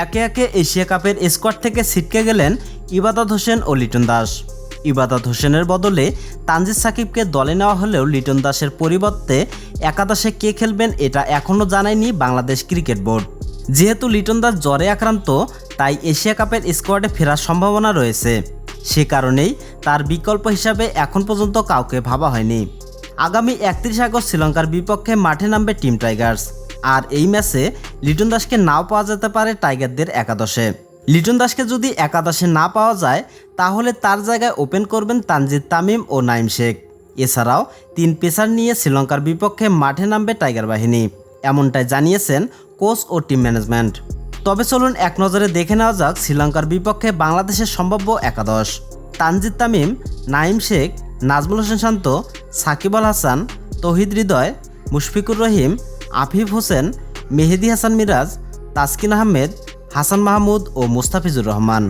একে একে এশিয়া কাপের স্কোয়াড থেকে ছিটকে গেলেন ইবাদত হোসেন ও লিটন দাস। ইবাদত হোসেনের বদলে তানজিদ সাকিবকে দলে নেওয়া হলেও লিটন দাসের পরিবর্তে একাদশে কে খেলবেন এটা এখনও জানায়নি বাংলাদেশ ক্রিকেট বোর্ড। যেহেতু লিটন দাস জ্বরে আক্রান্ত, তাই এশিয়া কাপের স্কোয়াডে ফেরার সম্ভাবনা রয়েছে। সে কারণেই তার বিকল্প হিসাবে এখন পর্যন্ত কাউকে ভাবা হয়নি। আগামী একত্রিশ আগস্ট শ্রীলঙ্কার বিপক্ষে মাঠে নামবে টিম টাইগার্স। আর এই ম্যাচে লিটন দাসকে নাও পাওয়া যেতে পারে টাইগারদের একাদশে। লিটন দাসকে যদি একাদশে না পাওয়া যায়, তাহলে তার জায়গায় ওপেন করবেন তানজিদ তামিম ও নাইম শেখ। এছাড়াও তিন পেসার নিয়ে শ্রীলঙ্কার বিপক্ষে মাঠে নামবে টাইগার বাহিনী। এমনটাই জানিয়েছেন কোচ ও টিম ম্যানেজমেন্ট। তবে চলুন এক নজরে দেখে নেওয়া যাক শ্রীলঙ্কার বিপক্ষে বাংলাদেশের সম্ভাব্য একাদশ। তানজিদ তামিম নাইম শেখ, নাজমুল হোসেন শান্ত, সাকিব আল হাসান, তহিদ হৃদয়, মুশফিকুর রহিম আফিফ হোসেন মেহেদি হাসান মিরাজ তাসকিন আহমেদ হাসান মাহমুদ ও মুস্তাফিজুর রহমান।